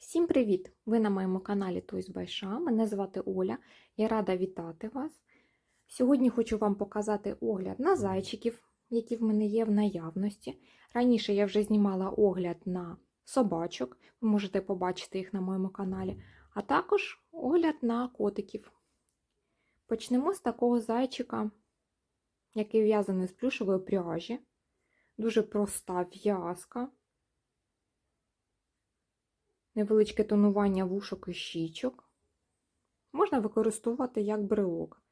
Всім привіт! Ви на моєму каналі by Sha. Мене звати Оля. Я рада вітати вас. Сьогодні хочу вам показати огляд на зайчиків, які в мене є в наявності. Раніше я вже знімала огляд на собачок, ви можете побачити їх на моєму каналі, а також огляд на котиків. Почнемо з такого зайчика, який в'язаний з плюшевої пряжі. Дуже проста в'язка невеличке тонування вушок і щічок. Можна використовувати як брелок.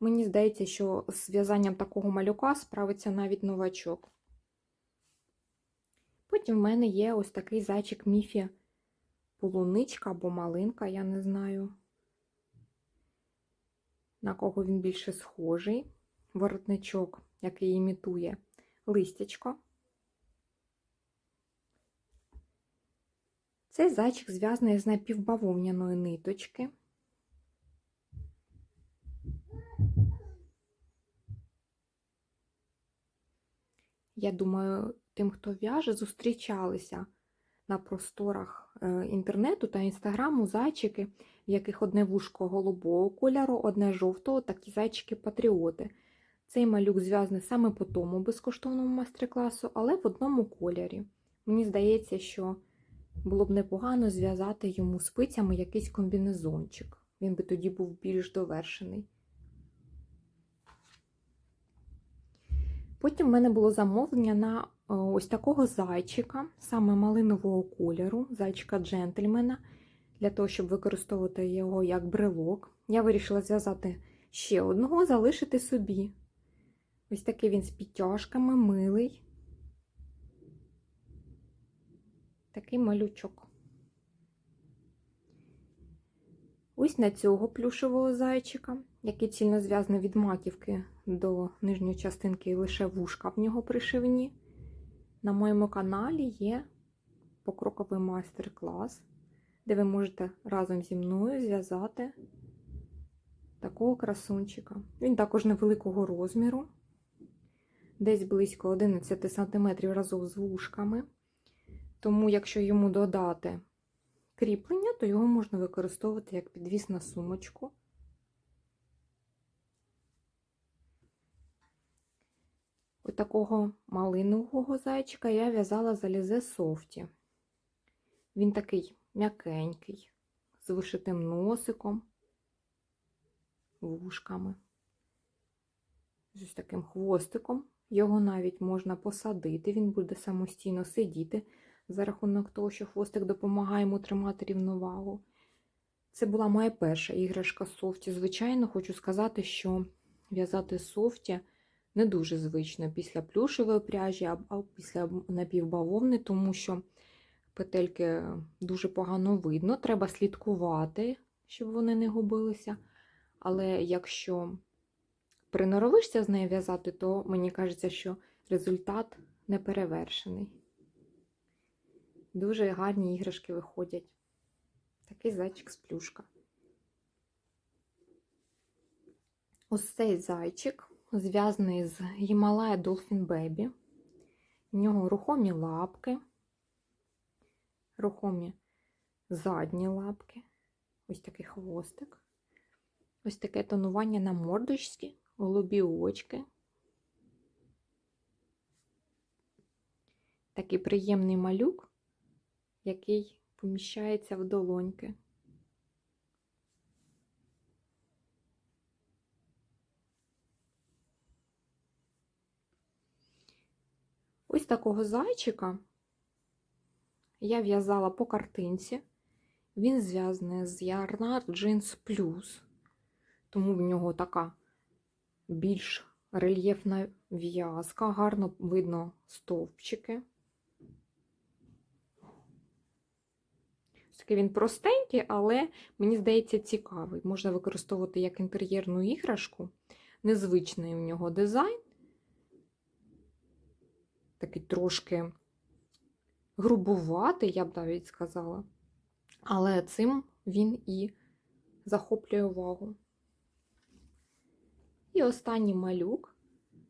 Мені здається, що з в'язанням такого малюка справиться навіть новачок. Потім в мене є ось такий зайчик міфі полуничка або малинка, я не знаю, на кого він більше схожий. Воротничок, який імітує листячко. Цей зайчик зв'язаний з напівбавовняної ниточки. Я думаю, тим, хто в'яже, зустрічалися на просторах е, інтернету та інстаграму зайчики, в яких одне вушко голубого кольору, одне жовтого, такі зайчики-патріоти. Цей малюк зв'язаний саме по тому безкоштовному майстер-класу, але в одному кольорі. Мені здається, що було б непогано зв'язати йому спицями якийсь комбінезончик. Він би тоді був більш довершений. Потім в мене було замовлення на ось такого зайчика, саме малинового кольору, зайчика джентльмена, для того, щоб використовувати його як брелок. Я вирішила зв'язати ще одного, залишити собі. Ось такий він з підтяжками, милий. Такий малючок. Ось на цього плюшевого зайчика, який цільно зв'язаний від маківки до нижньої частинки і лише вушка в нього пришивні. На моєму каналі є покроковий майстер-клас, де ви можете разом зі мною зв'язати такого красунчика. Він також невеликого розміру, десь близько 11 см разом з вушками. Тому, якщо йому додати кріплення, то його можна використовувати як підвіс на сумочку. Ось такого малинового зайчика я в'язала залізе софті. Він такий м'якенький, з вишитим носиком, вушками, з ось таким хвостиком. Його навіть можна посадити, він буде самостійно сидіти за рахунок того, що хвостик допомагає йому тримати рівновагу. Це була моя перша іграшка софті. Звичайно, хочу сказати, що в'язати софті не дуже звично після плюшевої пряжі, а після напівбавовни, тому що петельки дуже погано видно, треба слідкувати, щоб вони не губилися. Але якщо приноровишся з нею в'язати, то мені кажеться, що результат не перевершений. Дуже гарні іграшки виходять. Такий зайчик з плюшка. Ось цей зайчик зв'язаний з Гімалая Dolphin Baby. У нього рухомі лапки, рухомі задні лапки, ось такий хвостик, ось таке тонування на мордочці, голубі очки. Такий приємний малюк який поміщається в долоньки. Ось такого зайчика я в'язала по картинці. Він зв'язаний з Yarnard Jeans Plus, тому в нього така більш рельєфна в'язка, гарно видно стовпчики. Такий він простенький, але, мені здається, цікавий. Можна використовувати як інтер'єрну іграшку. Незвичний у нього дизайн. Такий трошки грубуватий, я б навіть сказала. Але цим він і захоплює увагу. І останній малюк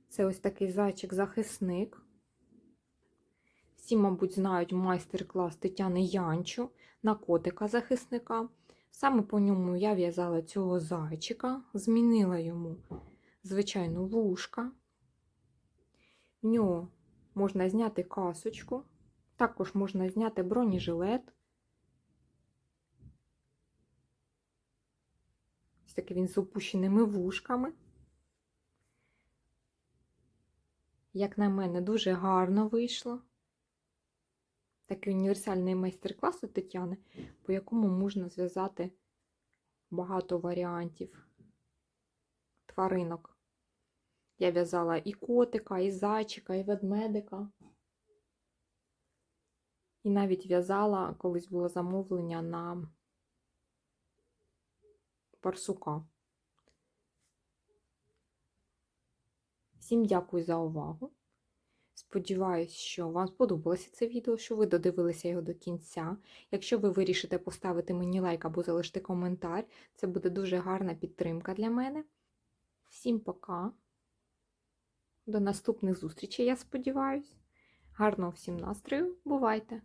це ось такий зайчик-захисник. Всі, мабуть, знають майстер-клас Тетяни Янчу на котика захисника. Саме по ньому я в'язала цього зайчика, змінила йому звичайно вушка. В нього можна зняти касочку, також можна зняти бронежилет. Ось такий він з опущеними вушками. Як на мене, дуже гарно вийшло. Такий універсальний майстер-клас у Тетяни, по якому можна зв'язати багато варіантів тваринок. Я в'язала і котика, і зайчика, і ведмедика. І навіть в'язала, колись було замовлення на парсука. Всім дякую за увагу. Сподіваюсь, що вам сподобалося це відео, що ви додивилися його до кінця. Якщо ви вирішите поставити мені лайк або залишити коментар, це буде дуже гарна підтримка для мене. Всім пока. До наступних зустрічей, я сподіваюсь. Гарного всім настрою. Бувайте!